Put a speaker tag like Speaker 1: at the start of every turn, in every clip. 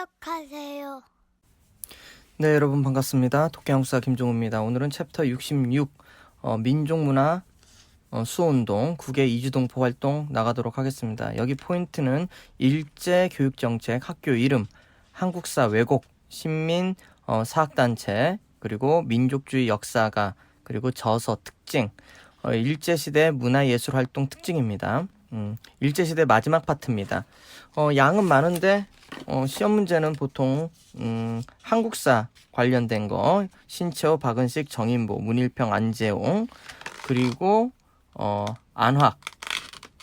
Speaker 1: 시작하세요.
Speaker 2: 네, 여러분 반갑습니다. 토끼한국사 김종우입니다. 오늘은 챕터 66 어, 민족문화 어, 수호운동 국외 이주동포 활동 나가도록 하겠습니다. 여기 포인트는 일제 교육 정책, 학교 이름, 한국사 왜곡, 신민 어, 사학단체, 그리고 민족주의 역사가, 그리고 저서 특징, 어, 일제시대 문화예술 활동 특징입니다. 음, 일제시대 마지막 파트입니다. 어, 양은 많은데 어, 시험 문제는 보통 음, 한국사 관련된 거 신채호, 박은식, 정인보, 문일평, 안재홍 그리고 어, 안학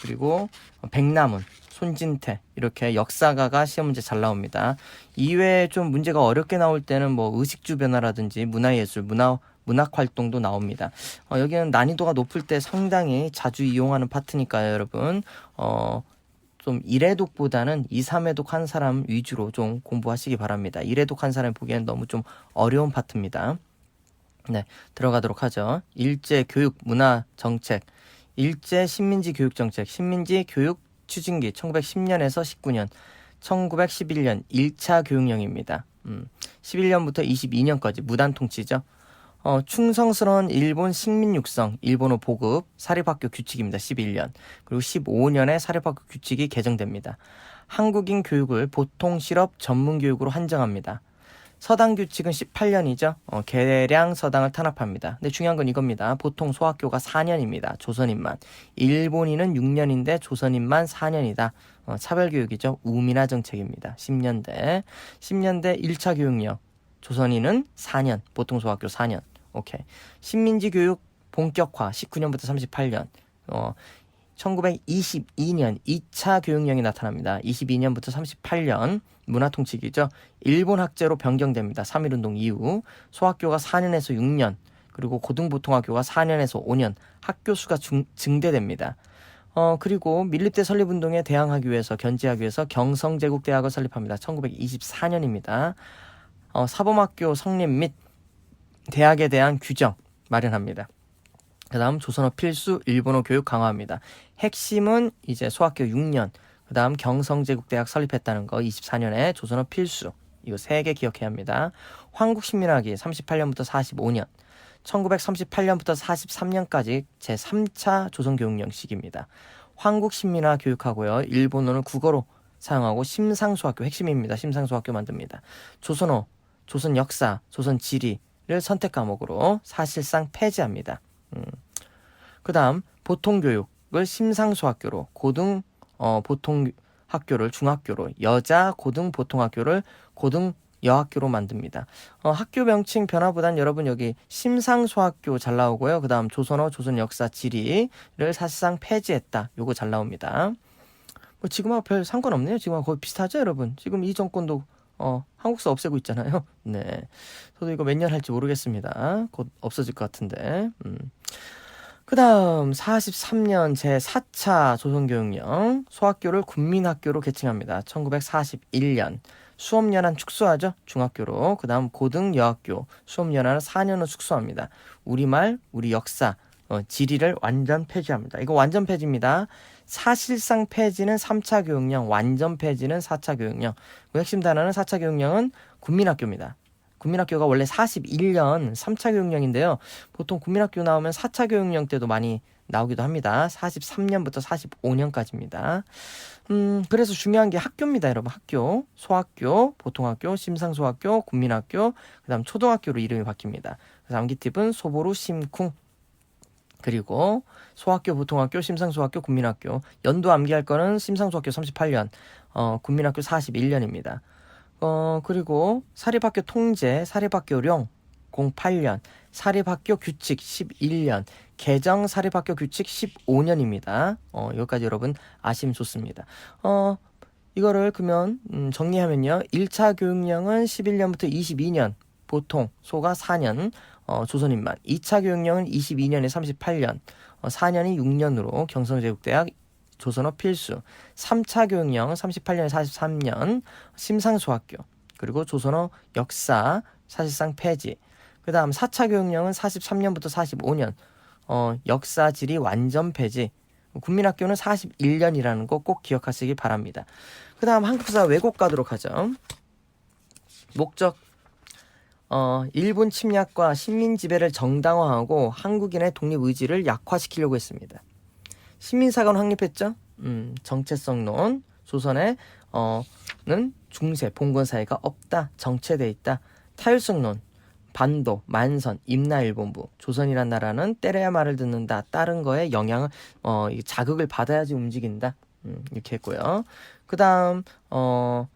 Speaker 2: 그리고 백남훈, 손진태 이렇게 역사가가 시험 문제 잘 나옵니다. 이외에 좀 문제가 어렵게 나올 때는 뭐 의식주 변화라든지 문화예술, 문화 문학 활동도 나옵니다. 어, 여기는 난이도가 높을 때 상당히 자주 이용하는 파트니까요, 여러분. 어, 좀 1회독보다는 2, 3회독 한 사람 위주로 좀 공부하시기 바랍니다. 1회독 한 사람 보기엔 너무 좀 어려운 파트입니다. 네, 들어가도록 하죠. 일제 교육 문화 정책, 일제 식민지 교육 정책, 식민지 교육 추진기 1910년에서 19년, 1911년 1차 교육령입니다. 음, 11년부터 22년까지 무단 통치죠. 어, 충성스러운 일본 식민 육성, 일본어 보급, 사립학교 규칙입니다. 11년. 그리고 15년에 사립학교 규칙이 개정됩니다. 한국인 교육을 보통 실업 전문 교육으로 한정합니다. 서당 규칙은 18년이죠. 어, 계량 서당을 탄압합니다. 근데 중요한 건 이겁니다. 보통 소학교가 4년입니다. 조선인만. 일본인은 6년인데 조선인만 4년이다. 어, 차별교육이죠. 우민화 정책입니다. 10년대. 10년대 1차 교육령. 조선인은 4년. 보통 소학교 4년. 오케이. 식민지 교육 본격화 19년부터 38년. 어, 1922년 2차 교육령이 나타납니다. 22년부터 38년 문화 통치기죠. 일본 학제로 변경됩니다. 3.1운동 이후 소학교가 4년에서 6년 그리고 고등보통학교가 4년에서 5년 학교 수가 중, 증대됩니다. 어 그리고 밀립대 설립운동에 대항하기 위해서 견지하기 위해서 경성제국대학을 설립합니다. 1924년입니다. 어, 사범학교 성립 및 대학에 대한 규정 마련합니다. 그 다음 조선어 필수 일본어 교육 강화합니다. 핵심은 이제 소학교 6년, 그 다음 경성제국대학 설립했다는 거 24년에 조선어 필수. 이거 세 개 기억해야 합니다. 황국신민학기 38년부터 45년, 1938년부터 43년까지 제3차 조선교육령 시기입니다. 황국신민화 교육하고요. 일본어는 국어로 사용하고 심상수학교 핵심입니다. 심상수학교 만듭니다. 조선어, 조선 역사, 조선 지리 를 선택 과목으로 사실상 폐지합니다. 음. 그 다음 보통교육을 심상수학교로 고등 어, 보통 학교를 중학교로 여자 고등 보통학교를 고등 여학교로 만듭니다. 어, 학교 명칭 변화보단 여러분 여기 심상수학교 잘 나오고요. 그 다음 조선어, 조선 역사, 지리를 사실상 폐지했다. 요거 잘 나옵니다. 뭐 지금하고 별 상관없네요. 지금하고 거의 비슷하죠, 여러분. 지금 이 정권도 어, 한국사 없애고 있잖아요. 네. 저도 이거 몇 년 할지 모르겠습니다. 곧 없어질 것 같은데. 음. 그 다음 43년 제4차 조선교육령 소학교를 국민학교로 개칭합니다. 1941년 수업연한 축소하죠. 중학교로. 그 다음 고등여학교 수업연한을 4년을 축소합니다. 우리말, 우리 역사, 어, 지리를 완전 폐지합니다. 이거 완전 폐지입니다. 사실상 폐지는 3차 교육령, 완전 폐지는 4차 교육령. 그 핵심 단어는 4차 교육령은 국민학교입니다. 국민학교가 원래 41년 3차 교육령인데요. 보통 국민학교 나오면 4차 교육령 때도 많이 나오기도 합니다. 43년부터 45년까지입니다. 음, 그래서 중요한 게 학교입니다, 여러분. 학교. 소학교, 보통학교, 심상소학교, 국민학교, 그 다음 초등학교로 이름이 바뀝니다. 그래서 암기팁은 소보루, 심쿵. 그리고 소학교, 보통학교, 심상소학교, 국민학교. 연도 암기할 거는 심상소학교 38년, 어, 국민학교 41년입니다. 어, 그리고 사립학교 통제, 사립학교령 08년, 사립학교 규칙 11년, 개정 사립학교 규칙 15년입니다. 어, 여기까지 여러분 아시면 좋습니다. 어, 이거를 그러면 음, 정리하면요. 1차 교육령은 11년부터 22년, 보통 소가 4년, 어, 조선인만. 2차 교육령은 22년에 38년, 어, 4년이 6년으로 경성제국대학 조선어 필수, 3차 교육령 38년에 43년 심상소학교, 그리고 조선어 역사 사실상 폐지. 그 다음 4차 교육령은 43년부터 45년 어, 역사 지리 완전 폐지. 국민학교는 41년이라는 거 꼭 기억하시기 바랍니다. 그 다음 한국사 왜곡 가도록 하죠. 목적 어, 일본 침략과 식민 지배를 정당화하고 한국인의 독립 의지를 약화시키려고 했습니다. 식민사관 확립했죠. 음, 정체성론 조선에 어는 중세 봉건 사회가 없다 정체돼 있다 타율성론 반도 만선 임나일본부 조선이란 나라는 때려야 말을 듣는다 다른 거에 영향을 어이 자극을 받아야지 움직인다 음, 이렇게 했고요 그다음 어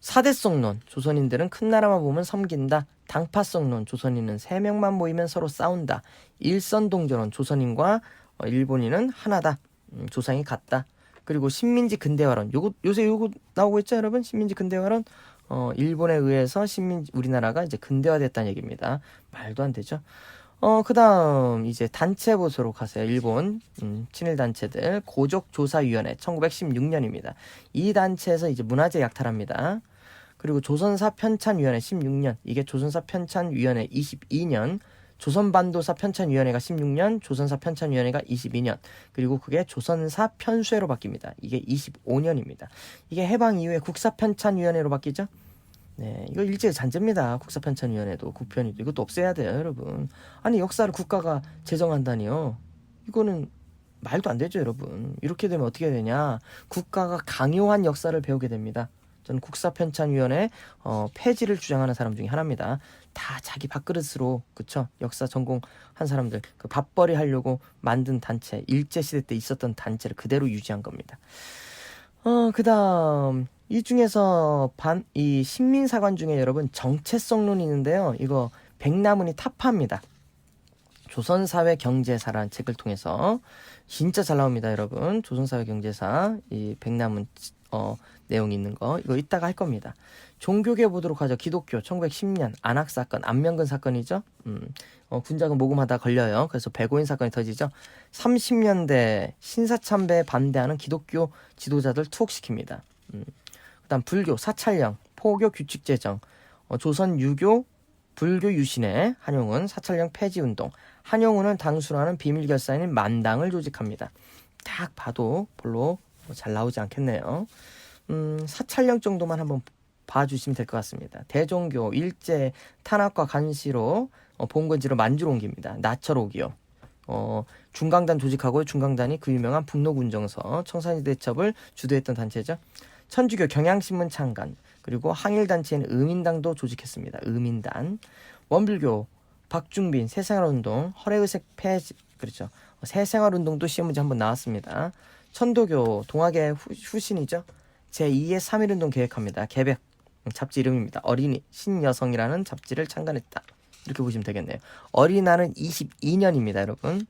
Speaker 2: 사대성론 조선인들은 큰 나라만 보면 섬긴다 당파성론 조선인은 세 명만 모이면 서로 싸운다. 일선동전론 조선인과 어, 일본인은 하나다. 음, 조상이 같다. 그리고 식민지 근대화론. 요거 요새 요거 나오고 있죠 여러분? 식민지 근대화론? 어 일본에 의해서 식민 우리나라가 이제 근대화됐다는 얘기입니다. 말도 안 되죠? 어 그다음 이제 단체 보수로 가세요 일본. 음, 친일 단체들. 고족 조사위원회 1916년입니다. 이 단체에서 이제 문화재 약탈합니다 그리고 조선사 편찬위원회 16년 이게 조선사 편찬위원회 22년 조선반도사 편찬위원회가 16년, 조선사 편찬위원회가 22년, 그리고 그게 조선사 편수회로 바뀝니다. 이게 25년입니다. 이게 해방 이후에 국사 편찬위원회로 바뀌죠? 네, 이거 일제 잔재입니다. 국사 편찬위원회도 국편이도 이것도 없애야 돼요, 여러분. 아니 역사를 국가가 제정한다니요. 이거는 말도 안 되죠, 여러분. 이렇게 되면 어떻게 되냐? 국가가 강요한 역사를 배우게 됩니다. 저는 국사편찬위원회 어, 폐지를 주장하는 사람 중에 하나입니다. 다 자기 밥그릇으로 그쵸 역사 전공한 사람들 그 밥벌이 하려고 만든 단체 일제 시대 때 있었던 단체를 그대로 유지한 겁니다. 어 그다음 이 중에서 반이 식민사관 중에 여러분 정체성론이 있는데요. 이거 백나문이 탑파입니다. 조선사회 경제사라는 책을 통해서 진짜 잘 나옵니다, 여러분. 조선사회 경제사 이 백나문 어 내용이 있는 거 이거 이따가 할 겁니다. 종교계 보도록 하죠. 기독교 1910년 안학 사건, 안명근 사건이죠. 음, 어, 군자금 모금하다 걸려요. 그래서 배고인 사건이 터지죠. 30년대 신사참배에 반대하는 기독교 지도자들 투옥시킵니다. 음, 그다음 불교 사찰령, 포교 규칙 제정, 어, 조선 유교 불교 유신의 한용운 사찰령 폐지 운동, 한용운을 단수하는 비밀 결사인 만당을 조직합니다. 딱 봐도 별로 뭐 잘 나오지 않겠네요. 음, 사찰령 정도만 한번 봐주시면 될 것 같습니다. 대종교 일제 탄압과 간시로 어, 본건지로 만주로 옮깁니다. 나철옥이요. 어, 중강단 조직하고 중강단이 그 유명한 북로군정서 청산리 대첩을 주도했던 단체죠. 천주교 경향신문 창간 그리고 항일단체인 의민당도 조직했습니다. 의민단 원불교 박중빈 새생활운동 허례의색 폐지 그렇죠. 새생활운동도 시험 문제 한번 나왔습니다. 천도교 동학의 후, 후신이죠. 제2의 3.1운동 계획합니다. 개백 잡지 이름입니다. 어린이 신여성이라는 잡지를 창간했다. 이렇게 보시면 되겠네요. 어린이날은 22년입니다, 여러분.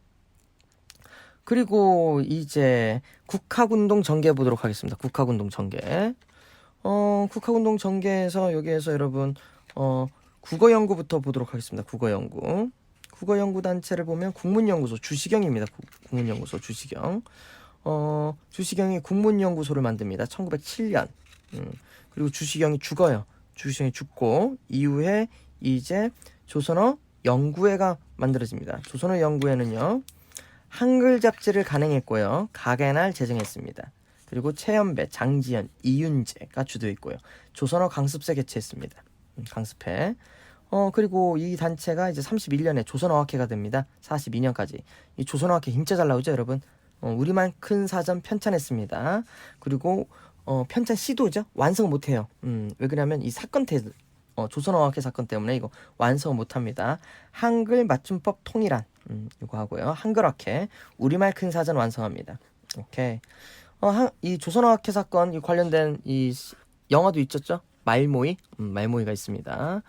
Speaker 2: 그리고 이제 국학운동 전개 보도록 하겠습니다. 국학운동 전개. 어, 국학운동 전개에서 여기에서 여러분 어, 국어 연구부터 보도록 하겠습니다. 국어 연구. 국어 연구 단체를 보면 국문연구소 주시경입니다. 국문연구소 주시경. 어, 주시경이 국문연구소를 만듭니다. 1907년. 음, 그리고 주시경이 죽어요. 주시경이 죽고 이후에 이제 조선어 연구회가 만들어집니다. 조선어 연구회는요. 한글 잡지를 간행했고요. 가게날 제정했습니다. 그리고 최연배, 장지연, 이윤재가 주도했고요. 조선어 강습회 개최했습니다. 음, 강습회. 어, 그리고 이 단체가 이제 31년에 조선어학회가 됩니다. 42년까지. 이 조선어학회 진짜 잘 나오죠, 여러분? 어, 우리만 큰 사전 편찬했습니다. 그리고 어, 편찬 시도죠. 완성 못해요. 음, 왜 그러냐면 이 사건 때 어, 조선어학회 사건 때문에 이거 완성 못합니다. 한글 맞춤법 통일안 음, 이거 하고요. 한글학회 우리말 큰 사전 완성합니다. 오케이. 어, 한, 이 조선어학회 사건 이 관련된 이 영화도 있었죠. 말모이 음, 말모이가 있습니다.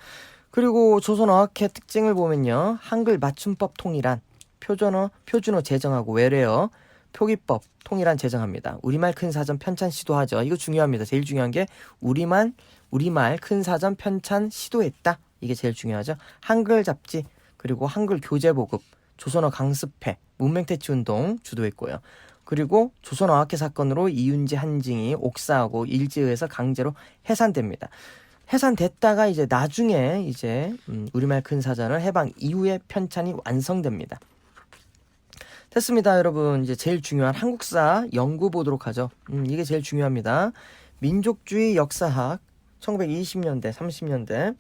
Speaker 2: 그리고 조선어학회 특징을 보면요. 한글 맞춤법 통일안 표준어 표준어 제정하고 외래어 표기법 통일한 제정합니다. 우리말 큰 사전 편찬 시도하죠. 이거 중요합니다. 제일 중요한 게 우리만 우리말 큰 사전 편찬 시도했다. 이게 제일 중요하죠. 한글 잡지 그리고 한글 교재 보급, 조선어 강습회, 문맹퇴치 운동 주도했고요. 그리고 조선어학회 사건으로 이윤재 한징이 옥사하고 일제에서 강제로 해산됩니다. 해산됐다가 이제 나중에 이제 음, 우리말 큰 사전을 해방 이후에 편찬이 완성됩니다. 됐습니다, 여러분. 이제 제일 중요한 한국사 연구 보도록 하죠. 음, 이게 제일 중요합니다. 민족주의 역사학 1920년대, 30년대.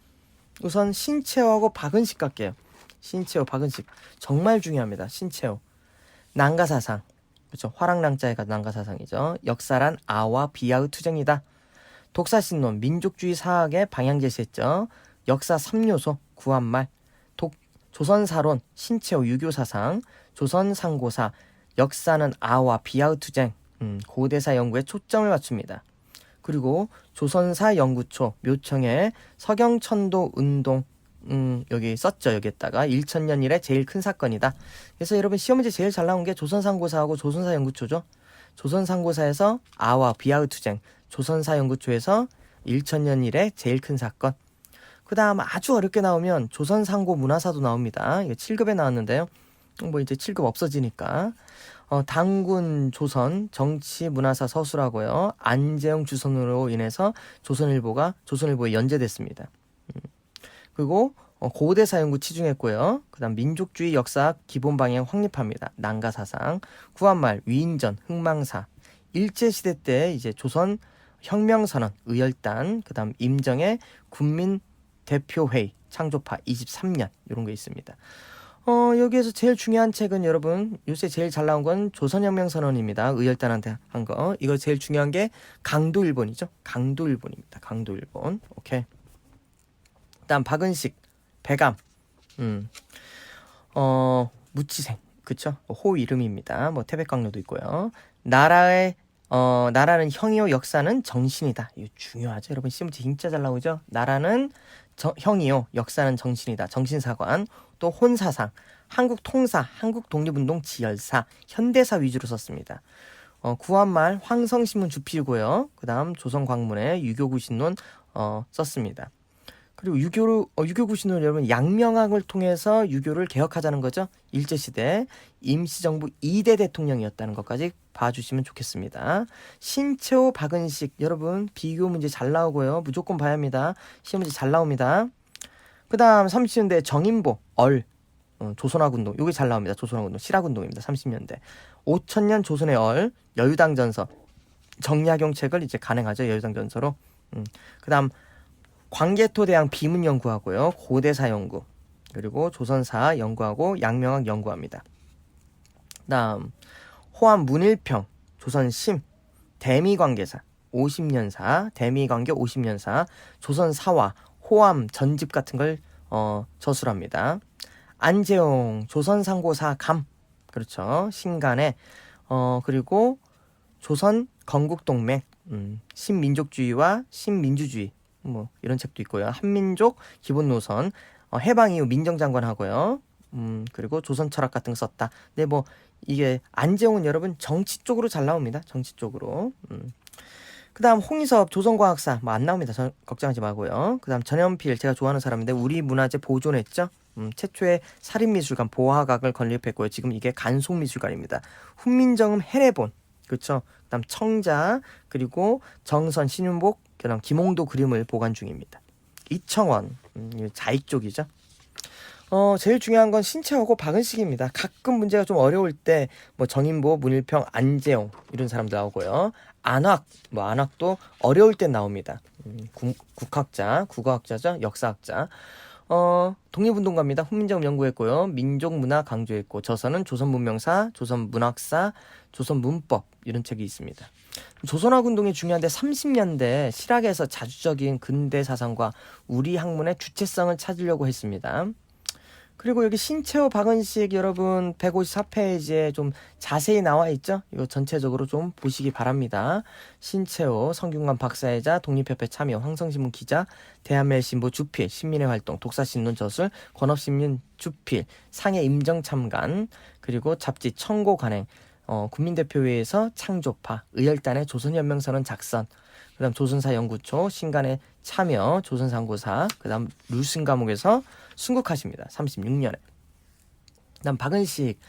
Speaker 2: 우선 신채호하고 박은식 갈게요. 신채호, 박은식. 정말 중요합니다. 신채호. 난가사상. 그렇죠. 화랑랑자에가 난가사상이죠. 역사란 아와 비하의 투쟁이다. 독사신론, 민족주의 사학의 방향 제시했죠. 역사 3요소, 구한말, 독, 조선사론, 신채호 유교사상, 조선 상고사, 역사는 아와 비하의 투쟁, 음, 고대사 연구에 초점을 맞춥니다. 그리고 조선사 연구초 묘청에 서경천도 운동 음, 여기 썼죠. 여기에다가 1000년 이래 제일 큰 사건이다. 그래서 여러분 시험 문제 제일 잘 나온 게 조선상고사하고 조선사 연구초죠. 조선상고사에서 아와 비하의 투쟁, 조선사 연구초에서 1000년 이래 제일 큰 사건. 그다음 아주 어렵게 나오면 조선상고 문화사도 나옵니다. 이거 7급에 나왔는데요. 뭐 이제 7급 없어지니까. 어, 당군 조선 정치 문화사 서술하고요. 안재영 주선으로 인해서 조선일보가 조선일보에 연재됐습니다. 음. 그리고 어, 고대사 연구 치중했고요. 그다음 민족주의 역사 기본 방향 확립합니다. 난가 사상, 구한말, 위인전, 흥망사, 일제 시대 때 이제 조선 혁명 선언, 의열단, 그다음 임정의 군민 대표회의 창조파 23년 이런 거 있습니다. 어, 여기에서 제일 중요한 책은 여러분 요새 제일 잘 나온 건 조선혁명 선언입니다. 의열단한테 한 거. 이거 제일 중요한 게 강도 일본이죠. 강도 일본입니다. 강도 일본. 오케이. 그다음 박은식, 배감. 음. 어, 무치생. 그쵸? 호 이름입니다. 뭐 태백강로도 있고요. 나라의 어, 나라는 형이요 역사는 정신이다. 이거 중요하죠. 여러분 시험 진짜 잘 나오죠? 나라는 저, 형이요 역사는 정신이다. 정신사관. 또 혼사상, 한국 통사, 한국 독립운동 지열사, 현대사 위주로 썼습니다. 어, 구한말 황성신문 주필고요. 그 다음 조선광문의 유교구신론 어, 썼습니다. 그리고 유교를 어, 유교구 신론 여러분 양명학을 통해서 유교를 개혁하자는 거죠. 일제 시대 임시정부 2대 대통령이었다는 것까지 봐주시면 좋겠습니다. 신채호 박은식 여러분 비교 문제 잘 나오고요. 무조건 봐야 합니다. 시험 문제 잘 나옵니다. 그 다음 30년대 정인보, 얼, 어, 조선학운동. 요게 잘 나옵니다. 조선학운동. 실학운동입니다. 30년대. 5천년 조선의 얼, 여유당 전서. 정약용 책을 이제 간행하죠. 여유당 전서로. 음. 그 다음 광개토 대왕 비문 연구하고요. 고대사 연구. 그리고 조선사 연구하고 양명학 연구합니다. 그 다음 호암 문일평, 조선심, 대미관계사, 50년사, 대미관계 50년사, 조선사화, 호암 전집 같은 걸 어, 저술합니다. 안재용 조선상고사 감 그렇죠 신간에 어 그리고 조선 건국동맹 음, 신민족주의와 신민주주의 뭐 이런 책도 있고요 한민족 기본 노선 어, 해방 이후 민정장관 하고요 음 그리고 조선 철학 같은 거 썼다 근데 뭐 이게 안재용은 여러분 정치 쪽으로 잘 나옵니다 정치 쪽으로 음. 그 다음 홍희섭 조선과학사 뭐 안 나옵니다. 저, 걱정하지 마고요. 그 다음 전현필 제가 좋아하는 사람인데 우리 문화재 보존했죠. 음, 최초의 살인미술관 보화각을 건립했고요. 지금 이게 간송미술관입니다. 훈민정음 해례본 그렇죠. 그다음 청자 그리고 정선 신윤복 그다음 김홍도 그림을 보관 중입니다. 이청원 음, 자익 쪽이죠. 어, 제일 중요한 건 신채하고 박은식입니다. 가끔 문제가 좀 어려울 때, 뭐, 정인보, 문일평, 안재용, 이런 사람들 나오고요. 안학, 뭐, 안학도 어려울 때 나옵니다. 음, 국, 국학자, 국어학자죠? 역사학자. 어, 독립운동가입니다. 훈민정 연구했고요. 민족문화 강조했고, 저서는 조선문명사, 조선문학사, 조선문법, 이런 책이 있습니다. 조선학 운동이 중요한데 30년대 실학에서 자주적인 근대 사상과 우리 학문의 주체성을 찾으려고 했습니다. 그리고 여기 신채호 박은식 여러분 154페이지에 좀 자세히 나와 있죠? 이거 전체적으로 좀 보시기 바랍니다. 신채호 성균관 박사이자 독립협회 참여 황성신문 기자 대한매일신보 주필 신민의 활동 독사신문 저술 권업신문 주필 상해 임정 참관 그리고 잡지 청고 관행 어, 국민대표회에서 창조파 의열단의 조선연명선언 작성 그다음 조선사 연구초 신간의 참여 조선상고사 그다음 루슨 과목에서 순국하십니다. 36년에. 그다음 박은식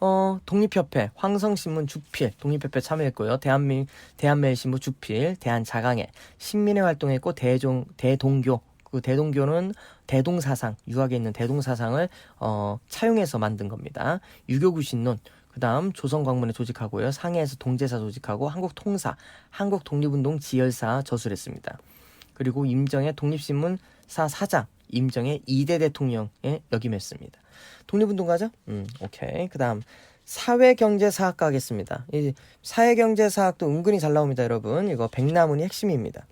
Speaker 2: 어, 독립협회, 황성신문 주필, 독립협회 참여했고요. 대한민, 대한매일신문 주필, 대한자강회, 신민회 활동했고, 대종, 대동교, 그 대동교는 대동사상, 유학에 있는 대동사상을, 어, 차용해서 만든 겁니다. 유교구신론, 그 다음 조선광문에 조직하고요. 상해에서 동제사 조직하고, 한국통사, 한국독립운동 지열사 저술했습니다. 그리고 임정의 독립신문사 사장, 임정의 2대 대통령에 역임했습니다. 독립운동가죠? 음, 오케이. 그 다음, 사회경제사학 가겠습니다. 이 사회경제사학도 은근히 잘 나옵니다, 여러분. 이거 백나문이 핵심입니다.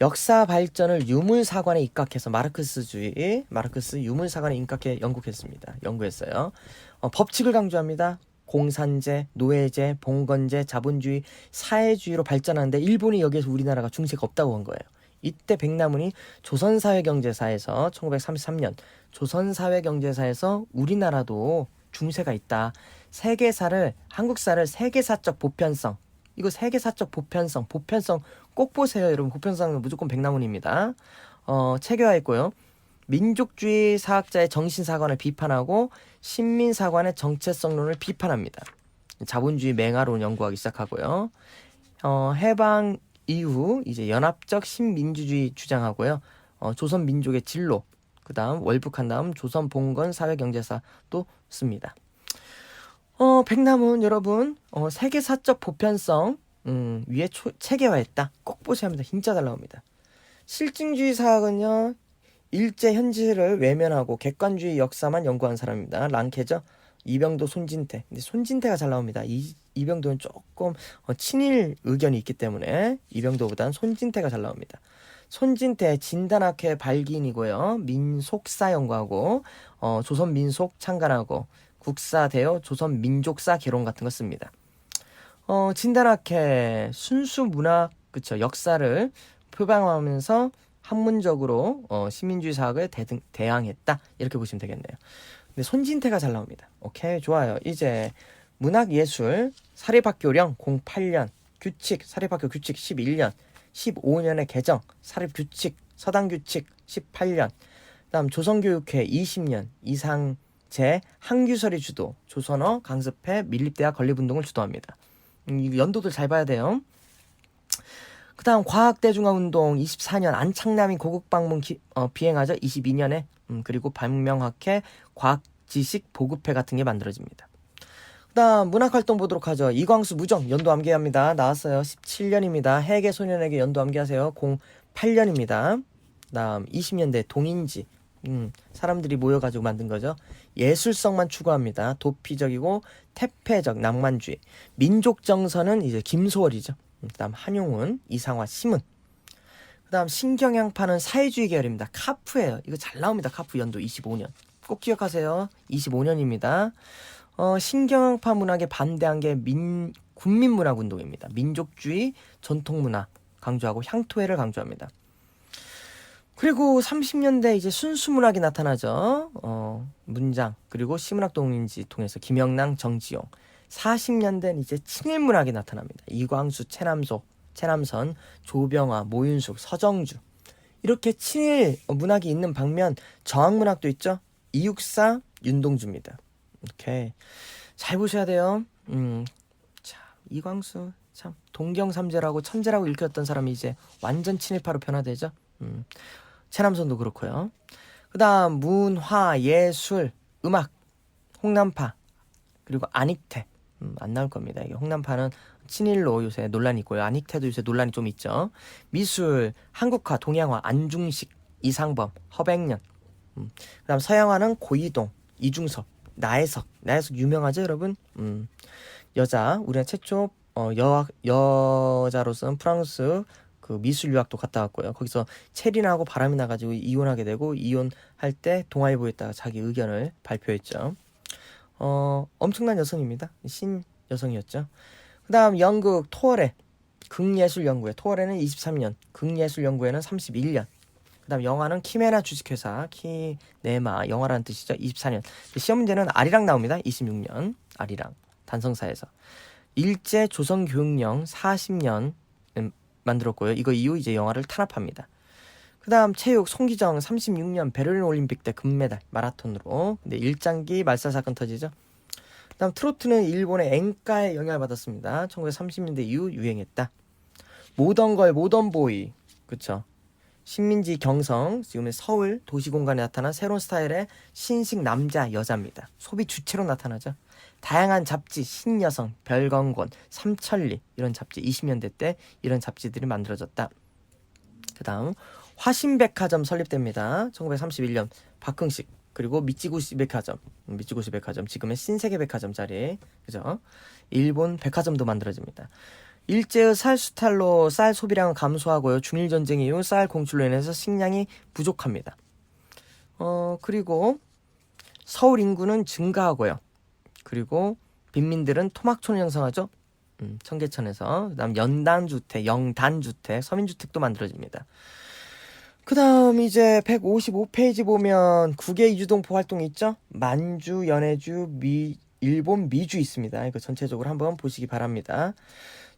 Speaker 2: 역사 발전을 유물사관에 입각해서 마르크스주의, 마르크스 유물사관에 입각해 연구했습니다. 연구했어요. 어, 법칙을 강조합니다. 공산제, 노예제, 봉건제, 자본주의, 사회주의로 발전하는데 일본이 여기에서 우리나라가 중세가 없다고 한 거예요. 이때 백나문이 조선사회경제사에서 1933년 조선사회경제사에서 우리나라도 중세가 있다. 세계사를 한국사를 세계사적 보편성 이거 세계사적 보편성 보편성 꼭 보세요 여러분 보편성은 무조건 백나문입니다. 어 체계화했고요. 민족주의 사학자의 정신사관을 비판하고 신민사관의 정체성론을 비판합니다. 자본주의 맹아론 연구하기 시작하고요. 어, 해방 이후 이제 연합적 신민주주의 주장하고요. 어, 조선 민족의 진로, 그 다음 월북한 다음 조선 봉건 사회경제사도 씁니다. 어, 백남은 여러분 어, 세계사적 보편성 음, 위에 초, 체계화했다. 꼭 보셔야 합니다. 진짜 잘 나옵니다. 실증주의 사학은요. 일제 현실을 외면하고 객관주의 역사만 연구한 사람입니다. 랑케죠. 이병도 손진태. 근데 손진태가 잘 나옵니다. 이, 이병도는 조금 어, 친일 의견이 있기 때문에 이병도보다는 손진태가 잘 나옵니다. 손진태 진단학회 발기인이고요. 민속사 연구하고 어, 조선 민속 창간하고 국사대요 조선 민족사 개론 같은 거 씁니다. 어, 진단학회 순수 문학 그쵸 역사를 표방하면서 학문적으로 어, 시민주의 사학을 대등, 대항했다 이렇게 보시면 되겠네요. 근데 손진태가 잘 나옵니다. 오케이 좋아요. 이제 문학예술 사립학교령 08년 규칙 사립학교 규칙 11년 15년의 개정 사립규칙 서당규칙 18년 그다음 조선교육회 20년 이상제 한규설이 주도 조선어 강습회 밀립대학 건립운동을 주도합니다. 연도들 잘 봐야 돼요. 그 다음 과학대중화운동 24년 안창남이 고국방문 기, 어, 비행하죠. 22년에 음, 그리고 발명학회 과학지식 보급회 같은 게 만들어집니다. 그 다음 문학활동 보도록 하죠. 이광수 무정 연도 암기합니다. 나왔어요. 17년입니다. 해계 소년에게 연도 암기하세요. 08년입니다. 그 다음 20년대 동인지 음, 사람들이 모여가지고 만든 거죠. 예술성만 추구합니다. 도피적이고 태폐적 낭만주의. 민족 정서는 이제 김소월이죠. 음, 그다음 한용운, 이상화, 심은. 그다음 신경향파는 사회주의 계열입니다. 카프예요. 이거 잘 나옵니다. 카프 연도 25년. 꼭 기억하세요. 25년입니다. 어, 신경향파 문학에 반대한 게 민, 군민문학 운동입니다. 민족주의, 전통문화 강조하고 향토회를 강조합니다. 그리고 30년대 이제 순수문학이 나타나죠. 어, 문장 그리고 시문학 동인지 통해서 김영랑, 정지용. 40년대는 이제 친일문학이 나타납니다. 이광수, 최남소, 최남선, 조병화, 모윤숙, 서정주. 이렇게 친일 문학이 있는 방면 저항문학도 있죠. 이육사, 윤동주입니다. 오케이. 잘 보셔야 돼요. 음. 자, 이광수 참 동경삼재라고 천재라고 읽혔던 사람이 이제 완전 친일파로 변화되죠. 음. 최남선도 그렇고요. 그다음 문화, 예술, 음악, 홍남파 그리고 안익태 음, 안 나올 겁니다. 이게 홍남파는 친일로 요새 논란이 있고요. 안익태도 요새 논란이 좀 있죠. 미술, 한국화, 동양화, 안중식, 이상범, 허백년. 음, 그다음 서양화는 고이동, 이중섭, 나혜석. 나혜석 유명하죠, 여러분? 음, 여자 우리나라 최초 어, 여 여자로서는 프랑스 그 미술 유학도 갔다 왔고요. 거기서 체리나고 바람이 나가지고 이혼하게 되고 이혼할 때 동아일보에다가 자기 의견을 발표했죠. 어, 엄청난 여성입니다. 신 여성이었죠. 그 다음 연극 토월에 극예술 연구회. 토월에는 23년 극예술 연구회는 31년. 그 다음 영화는 키메나 주식회사 키네마 영화라는 뜻이죠. 24년. 시험 문제는 아리랑 나옵니다. 26년. 아리랑. 단성사에서. 일제 조선 교육령 40년 만들었고요. 이거 이후 이제 영화를 탄압합니다. 그 다음 체육 송기정 36년 베를린 올림픽 때 금메달 마라톤으로 근데 일장기 말살 사건 터지죠. 그 다음 트로트는 일본의 엔카의 영향을 받았습니다. 1930년대 이후 유행했다. 모던 걸 모던 보이 그쵸 신민지 경성 지금의 서울 도시 공간에 나타난 새로운 스타일의 신식 남자 여자입니다. 소비 주체로 나타나죠. 다양한 잡지, 신여성, 별건곤, 삼천리 이런 잡지 20년대 때 이런 잡지들이 만들어졌다. 그다음 화신백화점 설립됩니다. 1931년 박흥식 그리고 미찌구시 백화점, 음, 미찌구시 백화점 지금의 신세계 백화점 자리 그죠? 일본 백화점도 만들어집니다. 일제의 쌀 수탈로 쌀 소비량은 감소하고요. 중일 전쟁 이후 쌀 공출로 인해서 식량이 부족합니다. 어 그리고 서울 인구는 증가하고요. 그리고 빈민들은 토막촌을 형성하죠. 음, 청계천에서 그다음 연단 주택, 영단 주택, 서민 주택도 만들어집니다. 그다음 이제 155페이지 보면 국외 이주동포 활동 있죠? 만주, 연해주, 미 일본 미주 있습니다. 이거 전체적으로 한번 보시기 바랍니다.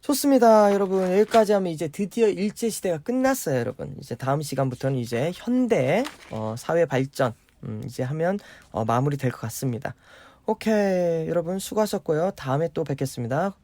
Speaker 2: 좋습니다, 여러분. 여기까지 하면 이제 드디어 일제 시대가 끝났어요, 여러분. 이제 다음 시간부터는 이제 현대 어, 사회 발전 음, 이제 하면 어, 마무리 될 것 같습니다. 오케이, 여러분 수고하셨고요. 다음에 또 뵙겠습니다.